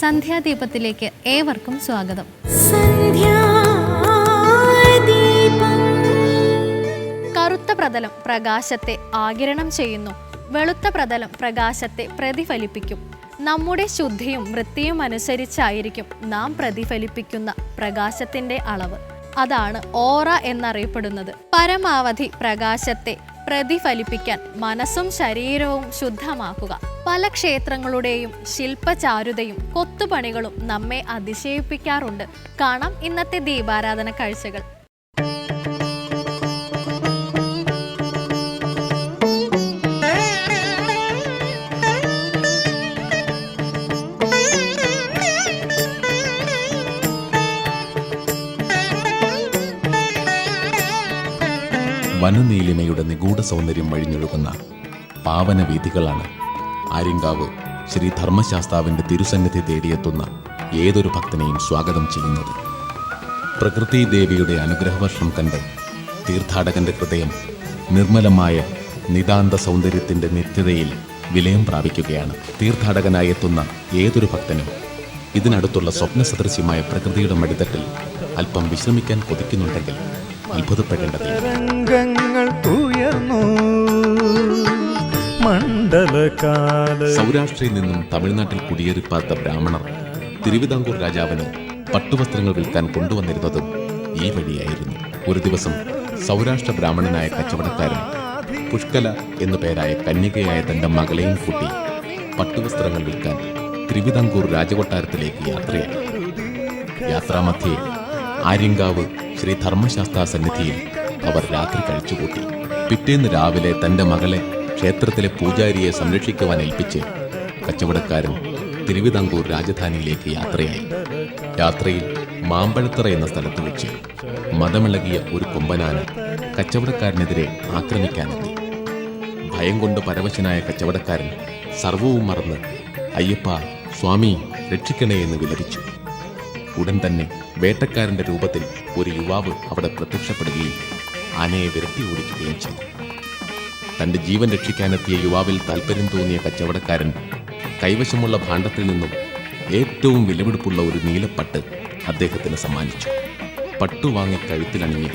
സന്ധ്യാദീപത്തിലേക്ക് ഏവർക്കും സ്വാഗതം. കറുത്ത പ്രതലം പ്രകാശത്തെ ആകിരണം ചെയ്യുന്നു. വെളുത്ത പ്രതലം പ്രകാശത്തെ പ്രതിഫലിപ്പിക്കും. നമ്മുടെ ശുദ്ധിയും വൃത്തിയും അനുസരിച്ചായിരിക്കും നാം പ്രതിഫലിപ്പിക്കുന്ന പ്രകാശത്തിന്റെ അളവ്. അതാണ് ഓറ എന്നറിയപ്പെടുന്നത്. പരമാവധി പ്രകാശത്തെ പ്രതിഫലിപ്പിക്കാൻ മനസ്സും ശരീരവും ശുദ്ധമാക്കുക. പല ക്ഷേത്രങ്ങളുടെയും ശില്പചാരുതയും കൊത്തുപണികളും നമ്മെ അതിശയിപ്പിക്കാറുണ്ട്. കാണാം ഇന്നത്തെ ദീപാരാധന കാഴ്ചകൾ. വനനീലിമയുടെ നിഗൂഢ സൗന്ദര്യം വഴിഞ്ഞൊഴുകുന്ന പാവന വീഥികളാണ് ആര്യങ്കാവ് ശ്രീ ധർമ്മശാസ്താവിന്റെ തിരുസന്നിധി തേടിയെത്തുന്ന ഏതൊരു ഭക്തനെയും സ്വാഗതം ചെയ്യുന്നത്. പ്രകൃതി ദേവിയുടെ അനുഗ്രഹവർഷം കണ്ട് തീർത്ഥാടകന്റെ ഹൃദയം നിർമ്മലമായ നിതാന്ത സൗന്ദര്യത്തിന്റെ നിത്യതയിൽ വിലയം പ്രാപിക്കുകയാണ്. തീർത്ഥാടകനായി എത്തുന്ന ഏതൊരു ഭക്തനും ഇതിനടുത്തുള്ള സ്വപ്ന സദൃശ്യമായ പ്രകൃതിയുടെ മടിത്തട്ടിൽ അല്പം വിശ്രമിക്കാൻ കൊതിക്കുന്നുണ്ടെങ്കിൽ അത്ഭുതപ്പെടേണ്ടതില്ല. സൗരാഷ്ട്രയിൽ നിന്നും തമിഴ്നാട്ടിൽ കുടിയേറിപ്പാർത്ത ബ്രാഹ്മണർ തിരുവിതാംകൂർ രാജാവിന് പട്ടുവസ്ത്രങ്ങൾ വിൽക്കാൻ കൊണ്ടുവന്നിരുന്നതും ഈ വഴിയായിരുന്നു. ഒരു ദിവസം സൗരാഷ്ട്ര ബ്രാഹ്മണനായ കച്ചവടക്കാരൻ പുഷ്കല എന്നു പേരായ കന്യകയായ തന്റെ മകളെയും കൂട്ടി പട്ടുവസ്ത്രങ്ങൾ വിൽക്കാൻ തിരുവിതാംകൂർ രാജകൊട്ടാരത്തിലേക്ക് യാത്രയായി. യാത്രാമധ്യേ ആര്യങ്കാവ് ശ്രീ ധർമ്മശാസ്ത്ര സന്നിധിയിൽ അവർ രാത്രി കഴിച്ചുകൂട്ടി. പിറ്റേന്ന് രാവിലെ തന്റെ മകളെ ക്ഷേത്രത്തിലെ പൂജാരിയെ സംരക്ഷിക്കുവാൻ ഏൽപ്പിച്ച് കച്ചവടക്കാരൻ തിരുവിതാംകൂർ രാജധാനിയിലേക്ക് യാത്രയായി. രാത്രിയിൽ മാമ്പഴത്തറ എന്ന സ്ഥലത്ത് വെച്ച് മതമിളകിയ ഒരു കൊമ്പനാന കച്ചവടക്കാരനെതിരെ ആക്രമിക്കാനെത്തി. ഭയം കൊണ്ട് പരവശനായ കച്ചവടക്കാരൻ സർവവും മറന്ന് അയ്യപ്പ സ്വാമി രക്ഷിക്കണേ എന്ന് വിലപിച്ചു. ഉടൻ തന്നെ വേട്ടക്കാരന്റെ രൂപത്തിൽ ഒരു യുവാവ് അവിടെ പ്രത്യക്ഷപ്പെടുകയും ആനയെ വിരട്ടി ഓടിക്കുകയും ചെയ്തു. തന്റെ ജീവൻ രക്ഷിക്കാനെത്തിയ യുവാവിൽ താല്പര്യം തോന്നിയ കച്ചവടക്കാരൻ കൈവശമുള്ള ഭാണ്ഡത്തിൽ നിന്നും ഏറ്റവും വിലപിടിപ്പുള്ള ഒരു നീലപ്പട്ട് അദ്ദേഹത്തിന് സമ്മാനിച്ചു. പട്ടു വാങ്ങി കഴുത്തിലണിഞ്ഞ്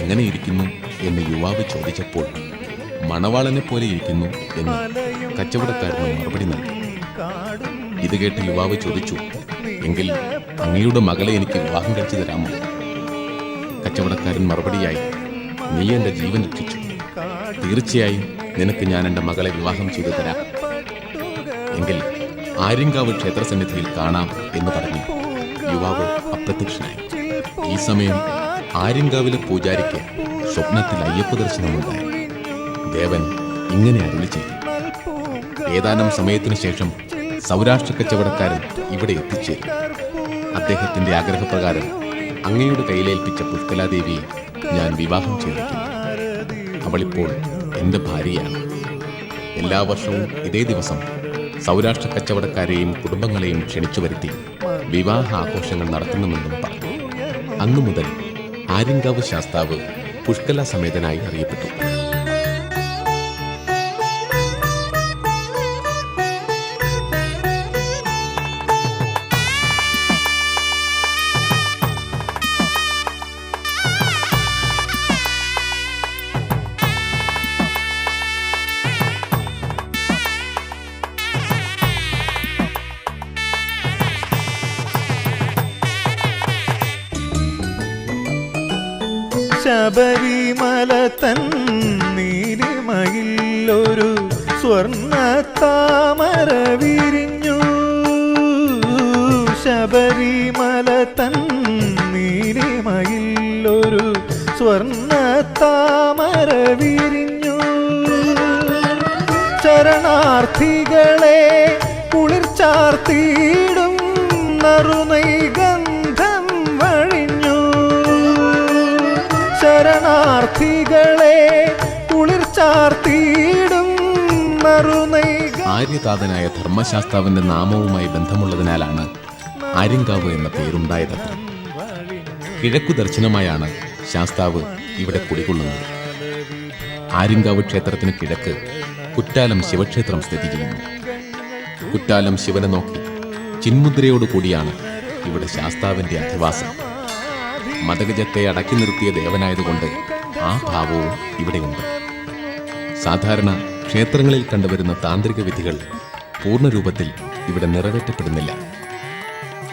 എങ്ങനെയിരിക്കുന്നു? എന്ന് യുവാവ് ചോദിച്ചപ്പോൾ മണവാളനെ പോലെ ഇരിക്കുന്നു എന്ന് കച്ചവടക്കാരന് മറുപടി നൽകി. ഇത് കേട്ട് യുവാവ് ചോദിച്ചു എങ്കിൽ അങ്ങയുടെ മകളെ എനിക്ക് വിവാഹം കഴിച്ചു തരാമോ? കച്ചവടക്കാരൻ മറുപടിയായി നീ എന്റെ ജീവൻ രക്ഷിച്ചു. തീർച്ചയായും നിനക്ക് ഞാൻ എന്റെ മകളെ വിവാഹം ചെയ്തു തരാം. എങ്കിൽ ആര്യങ്കാവ് ക്ഷേത്രസന്നിധിയിൽ കാണാം എന്ന് പറഞ്ഞു യുവാവ് അപ്രത്യക്ഷനായി. ഈ സമയം ആര്യങ്കാവിലെ പൂജാരിക്ക് സ്വപ്നത്തിൽ അയ്യപ്പ ദർശനമുണ്ടായി. ദേവൻ ഇങ്ങനെ അരുളി ചെയ്തു. ഏതാനും സമയത്തിനു ശേഷം സൗരാഷ്ട്ര കച്ചവടക്കാരൻ ഇവിടെ എത്തിച്ചേരും. അദ്ദേഹത്തിന്റെ ആഗ്രഹപ്രകാരം അങ്ങയുടെ കയ്യിലേൽപ്പിച്ച പുഷ്കലാദേവിയെ ഞാൻ വിവാഹം ചെയ്തിരിക്കുന്നു അവളിപ്പോൾ എന്റെ ഭാര്യയാണ്. എല്ലാ വർഷവും ഇതേ ദിവസം സൗരാഷ്ട്ര കച്ചവടക്കാരെയും കുടുംബങ്ങളെയും ക്ഷണിച്ചു വരുത്തി വിവാഹ ആഘോഷങ്ങൾ നടത്തണമെന്നും പറഞ്ഞു. അന്നു മുതൽ ആര്യങ്കാവ് ശാസ്താവ് പുഷ്കല സമേതനായി അറിയപ്പെട്ടു. ശബരിമല തൻ നീലിമയിലൊരു സ്വർണ താമര വിരിഞ്ഞു ശബരിമല തൻ നീലിമയിലൊരു സ്വർണ താമര വിരിഞ്ഞു ചരണാർത്ഥികളെ കുളിർച്ചാർത്തിയിടും നറുനൈഗന്ധം ആര്യതാതനായ ധർമ്മശാസ്താവിന്റെ നാമവുമായി ബന്ധമുള്ളതിനാലാണ് ആര്യങ്കാവ് എന്ന പേരുണ്ടായതത്ര കിഴക്കു ദർശനമായാണ് ശാസ്താവ് ഇവിടെ കുടികൊള്ളുന്നത്. ആര്യങ്കാവ് ക്ഷേത്രത്തിന് കിഴക്ക് കുറ്റാലം ശിവക്ഷേത്രം സ്ഥിതി ചെയ്യുന്നു. കുറ്റാലം ശിവനെ നോക്കി ചിന്മുദ്രയോടുകൂടിയാണ് ഇവിടെ ശാസ്താവിന്റെ അധിവാസം. മതഗജത്തെ അടക്കി നിർത്തിയ ദേവനായതുകൊണ്ട് ആ ഭാവവും ഇവിടെയുണ്ട്. സാധാരണ ക്ഷേത്രങ്ങളിൽ കണ്ടുവരുന്ന താന്ത്രിക വിധികൾ പൂർണരൂപത്തിൽ ഇവിടെ നിറവേറ്റപ്പെടുന്നില്ല.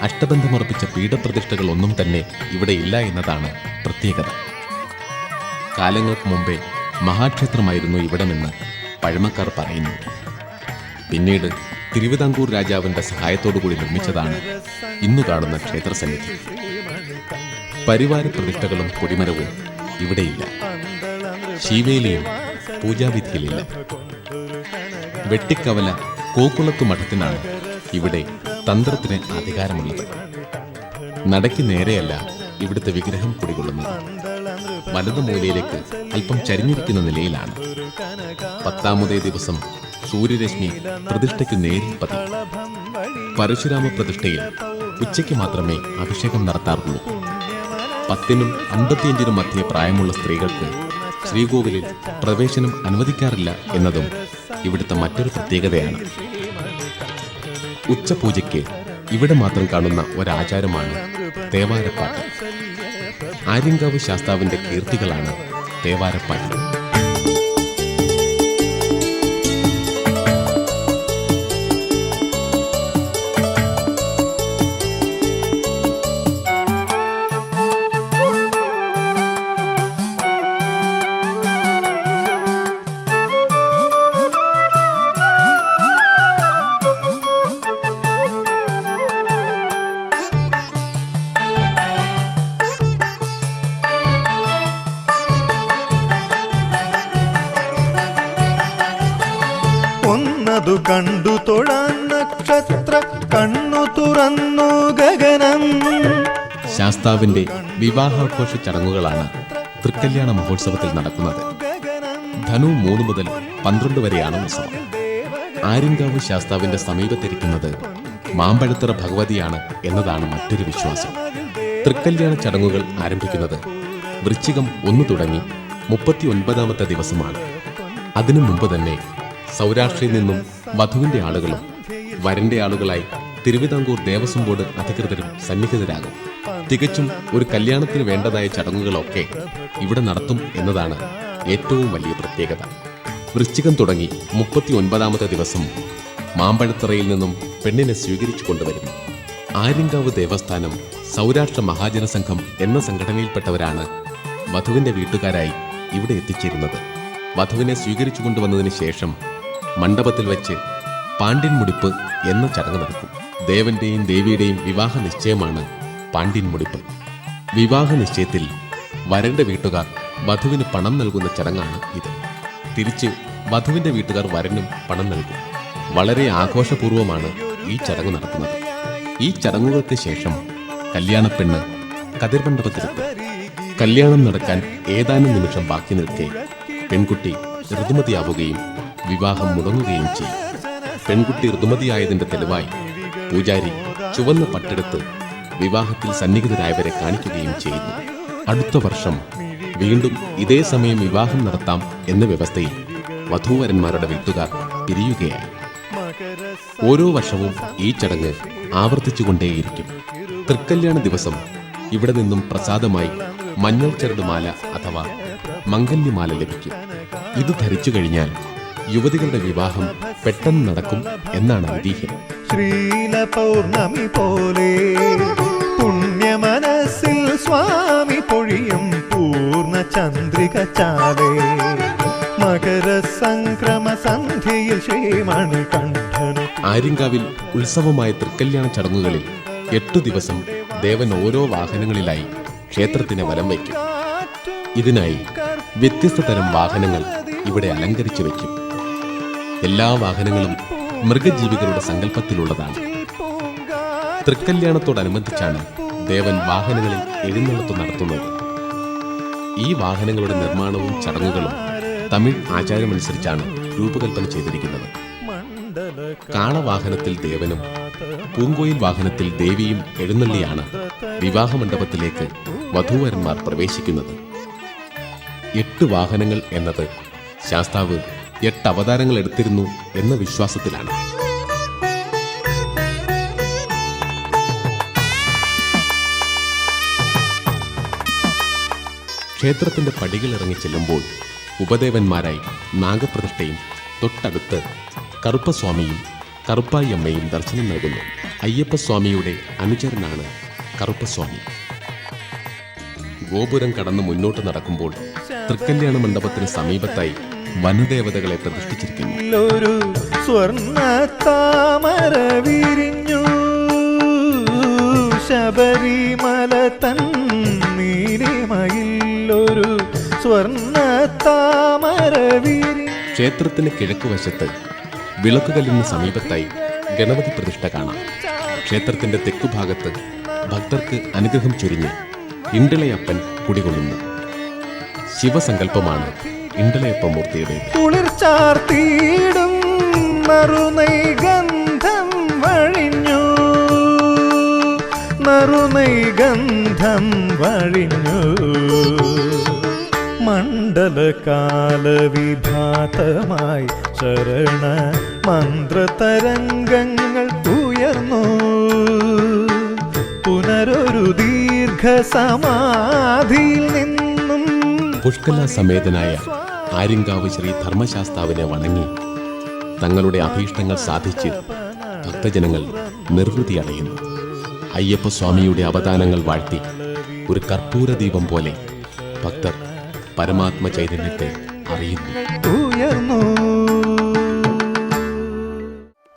അഷ്ടബന്ധമുറപ്പിച്ച പീഠപ്രതിഷ്ഠകൾ ഒന്നും തന്നെ ഇവിടെ ഇല്ല എന്നതാണ് പ്രത്യേകത. കാലങ്ങൾക്ക് മുമ്പേ മഹാക്ഷേത്രമായിരുന്നു ഇവിടമെന്ന് പഴമക്കാർ പറയുന്നു. പിന്നീട് തിരുവിതാംകൂർ രാജാവിന്റെ സഹായത്തോടുകൂടി നിർമ്മിച്ചതാണ് ഇന്നു കാണുന്ന ക്ഷേത്രസന്നിധി. പരിവാര പ്രതിഷ്ഠകളും കൊടിമരവും ഇവിടെയില്ല. ശീവേലിയും പൂജാവിധിയിലില്ല. വെട്ടിക്കവല കോക്കുളത്തു മഠത്തിനാണ് ഇവിടെ തന്ത്രത്തിന് അധികാരമുള്ളത്. നടയ്ക്ക് നേരെയല്ല ഇവിടുത്തെ വിഗ്രഹം കുടികൊള്ളുന്നത്. വലതു മൂലയിലേക്ക് അല്പം ചരിഞ്ഞിരിക്കുന്ന നിലയിലാണ്. പത്താമതേ ദിവസം സൂര്യരശ്മി പ്രതിഷ്ഠയ്ക്ക് നേരിൽ പതി പരശുരാമ പ്രതിഷ്ഠയിൽ ഉച്ചയ്ക്ക് മാത്രമേ അഭിഷേകം നടത്താറുള്ളൂ. പത്തിനും അൻപത്തിയഞ്ചിനും മധ്യേ പ്രായമുള്ള സ്ത്രീകൾക്ക് ശ്രീകോവിലിൽ പ്രവേശനം അനുവദിക്കാറില്ല എന്നതും ഇവിടുത്തെ മറ്റൊരു പ്രത്യേകതയാണ്. ഉച്ചപൂജയ്ക്ക് ഇവിടെ മാത്രം കാണുന്ന ഒരാചാരമാണ് തേവാരപ്പാട്ട്. ആര്യങ്കാവ് ശാസ്താവിന്റെ കീർത്തികളാണ് തേവാരപ്പാട്ട് ഒന്നതു കണ്ടു തൊഴാൻ നക്ഷത്ര കണ്ണു തുറന്നു ഗഗനം. ശാസ്താവിന്റെ വിവാഹാഘോഷ ചടങ്ങുകളാണ് തൃക്കല്യാണ മഹോത്സവത്തിൽ നടക്കുന്നത്. ധനു മൂന്ന് മുതൽ പന്ത്രണ്ട് വരെയാണ് ഉത്സവം. ആര്യങ്കാവ് ശാസ്താവിന്റെ സമീപത്തിരിക്കുന്നത് മാമ്പഴത്തറ ഭഗവതിയാണ് എന്നതാണ് മറ്റൊരു വിശ്വാസം. തൃക്കല്യാണ ചടങ്ങുകൾ ആരംഭിക്കുന്നത് വൃശ്ചികം ഒന്ന് തുടങ്ങി മുപ്പത്തി ഒൻപതാമത്തെ ദിവസമാണ്. അതിനു മുമ്പ് തന്നെ സൗരാഷ്ട്രയിൽ നിന്നും വധുവിന്റെ ആളുകളും വരന്റെ ആളുകളായി തിരുവിതാംകൂർ ദേവസ്വം ബോർഡ് അധികൃതരും സന്നിഹിതരാകും. തികച്ചും ഒരു കല്യാണത്തിന് വേണ്ടതായ ചടങ്ങുകളൊക്കെ ഇവിടെ നടത്തും എന്നതാണ് ഏറ്റവും വലിയ പ്രത്യേകത. വൃശ്ചികം തുടങ്ങി മുപ്പത്തി ഒൻപതാമത്തെ ദിവസം മാമ്പഴത്തറയിൽ നിന്നും പെണ്ണിനെ സ്വീകരിച്ചു കൊണ്ടുവരുന്നു. ആര്യങ്കാവ് ദേവസ്ഥാനം സൗരാഷ്ട്ര മഹാജനസംഘം എന്ന സംഘടനയിൽപ്പെട്ടവരാണ് വധുവിന്റെ വീട്ടുകാരായി ഇവിടെ എത്തിച്ചേരുന്നത്. വധുവിനെ സ്വീകരിച്ചു കൊണ്ടുവന്നതിന് ശേഷം മണ്ഡപത്തിൽ വെച്ച് പാണ്ഡ്യൻ മുടിപ്പ് എന്ന ചടങ്ങ് നടക്കും. ദേവന്റെയും ദേവിയുടെയും വിവാഹ നിശ്ചയമാണ് പാണ്ഡ്യൻ മുടിപ്പ് വിവാഹ നിശ്ചയത്തിൽ വരന്റെ വീട്ടുകാർ വധുവിന് പണം നൽകുന്ന ചടങ്ങാണ് ഇത്. തിരിച്ച് വധുവിന്റെ വീട്ടുകാർ വരനും പണം നൽകും. വളരെ ആഘോഷപൂർവമാണ് ഈ ചടങ്ങ് നടക്കുന്നത്. ഈ ചടങ്ങുകൾക്ക് ശേഷം കല്യാണപ്പെണ്ണ് കതിർമണ്ഡപത്തിലെത്തും കല്യാണം നടക്കാൻ ഏതാനും നിമിഷം ബാക്കി നിൽക്കെ പെൺകുട്ടി ഋതുമതിയാവുകയും വിവാഹം മുടങ്ങുകയും ചെയ്യും പെൺകുട്ടി ഋതുമതിയായതിന്റെ തെളിവായി പൂജാരി ചുവന്ന പട്ടെടുത്ത് വിവാഹത്തിൽ സന്നിഹിതരായവരെ കാണിക്കുകയും ചെയ്യുന്നു അടുത്ത വർഷം വീണ്ടും ഇതേ സമയം വിവാഹം നടത്താം എന്ന വ്യവസ്ഥയിൽ വധൂവരന്മാരുടെ വീട്ടുകാർ പിരിയുകയായി. ഓരോ വർഷവും ഈ ചടങ്ങ് ആവർത്തിച്ചുകൊണ്ടേയിരിക്കും. തൃക്കല്യാണ ദിവസം ഇവിടെ നിന്നും പ്രസാദമായി മഞ്ഞൾ ചരടുമാല അഥവാ മംഗല്യമാല ലഭിക്കും. ഇത് ധരിച്ചു കഴിഞ്ഞാൽ യുവതികളുടെ വിവാഹം പെട്ടെന്ന് നടക്കും എന്നാണ് ഐതിഹ്യം. ശ്രീല പൗർണമി പോലെ പുണ്യമനസ്സിൽ സ്വാമി പൊഴിയും പൂർണ ചന്ദ്രിക ചാലേ മകര സംക്രമ സന്ധ്യയിൽ ശ്രീമണി കണ്ഠനു ആര്യങ്കാവിൽ ഉത്സവമായ തൃക്കല്യാണ ചടങ്ങുകളിൽ എട്ടു ദിവസം ദേവൻ ഓരോ വാഹനങ്ങളിലായി ക്ഷേത്രത്തിനെ വലം വയ്ക്കും. ഇതിനായി വ്യത്യസ്ത തരം വാഹനങ്ങൾ ഇവിടെ അലങ്കരിച്ചു വയ്ക്കും. എല്ലാ വാഹനങ്ങളും മൃഗജീവികളുടെ സങ്കല്പത്തിലുള്ളതാണ്. തൃക്കല്യാണത്തോടനുബന്ധിച്ചാണ് ദേവൻ വാഹനങ്ങളിൽ എഴുന്നള്ളത്ത് നടത്തുന്നത്. ഈ വാഹനങ്ങളുടെ നിർമ്മാണവും ചടങ്ങുകളും തമിഴ് ആചാരമനുസരിച്ചാണ് രൂപകൽപ്പന ചെയ്തിരിക്കുന്നത്. കാളവാഹനത്തിൽ ദേവനും പൂങ്കോയിൽ വാഹനത്തിൽ ദേവിയും എഴുന്നള്ളിയാണ് വിവാഹ മണ്ഡപത്തിലേക്ക് വധൂവരന്മാർ പ്രവേശിക്കുന്നത്. എട്ട് വാഹനങ്ങൾ എന്നത് ശാസ്താവ് എട്ട് അവതാരങ്ങൾ എടുത്തിരുന്നു എന്ന വിശ്വാസത്തിലാണ്. ക്ഷേത്രത്തിന്റെ പടികൾ ഇറങ്ങി ചെല്ലുമ്പോൾ ഉപദേവന്മാരായി നാഗപ്രതിഷ്ഠയും തൊട്ടടുത്ത് കറുപ്പസ്വാമിയും കറുപ്പായി അമ്മയും ദർശനം നൽകുന്നു. അയ്യപ്പസ്വാമിയുടെ അനുചരനാണ് കറുപ്പസ്വാമി. ഗോപുരം കടന്ന് മുന്നോട്ട് നടക്കുമ്പോൾ തൃക്കല്യാണ മണ്ഡപത്തിന് സമീപത്തായി വനദേവതകളെ പ്രതിഷ്ഠിച്ചിരിക്കുന്നു. ഒരു സ്വർണ താമര വിരിഞ്ഞു. ശബരിമല തൻ നീലിമയിലൊരു സ്വർണ താമര വിരിഞ്ഞു. ക്ഷേത്രത്തിന് കിഴക്കുവശത്ത് വിളക്കുകല്ലിന് സമീപത്തായി ഗണപതി പ്രതിഷ്ഠ കാണാം. ക്ഷേത്രത്തിന്റെ തെക്കുഭാഗത്ത് ഭക്തർക്ക് അനുഗ്രഹം ചൊരിഞ്ഞ് ഇണ്ടിളയപ്പൻ കുടികൊള്ളുന്നു. ശിവസങ്കല്പമാണ് ഇണ്ടിളയപ്പമൂർത്തിയുടേത് കുളിർച്ചാർത്തിയിടും നറുനൈ ഗന്ധം വഴിഞ്ഞു. നറുനൈ ഗന്ധം വഴിഞ്ഞു. മണ്ഡലകാലവിഭാതമായി ശരണ മന്ത്രതരംഗങ്ങൾ ഉയർന്നു. പുനരൊരു ദീർഘസമാധിയിൽ നിന്നും പുഷ്കല സമേതനായ ആര്യങ്കാവ് ശ്രീ ധർമ്മശാസ്താവിനെ വണങ്ങി. തങ്ങളുടെ അഭീഷ്ടങ്ങൾ സാധിച്ച് ഭക്തജനങ്ങൾ നിർവൃതി അടയുന്നു. അയ്യപ്പസ്വാമിയുടെ അവതാനങ്ങൾ വാഴ്ത്തി ഒരു കർപ്പൂര ദീപം പോലെ ഭക്തർ പരമാത്മ ചൈതന്യത്തെ അറിയുന്നു.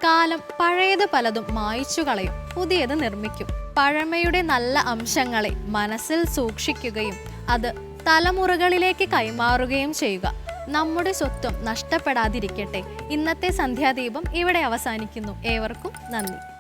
കാലം പഴയത് പലതും മായിച്ചു കളയും പുതിയത് നിർമ്മിക്കും. പഴമയുടെ നല്ല അംശങ്ങളെ മനസ്സിൽ സൂക്ഷിക്കുകയും അത് തലമുറകളിലേക്ക് കൈമാറുകയും ചെയ്യുക. നമ്മുടെ സ്വത്വം നഷ്ടപ്പെടാതിരിക്കട്ടെ. ഇന്നത്തെ സന്ധ്യാദീപം ഇവിടെ അവസാനിക്കുന്നു. ഏവർക്കും നന്ദി.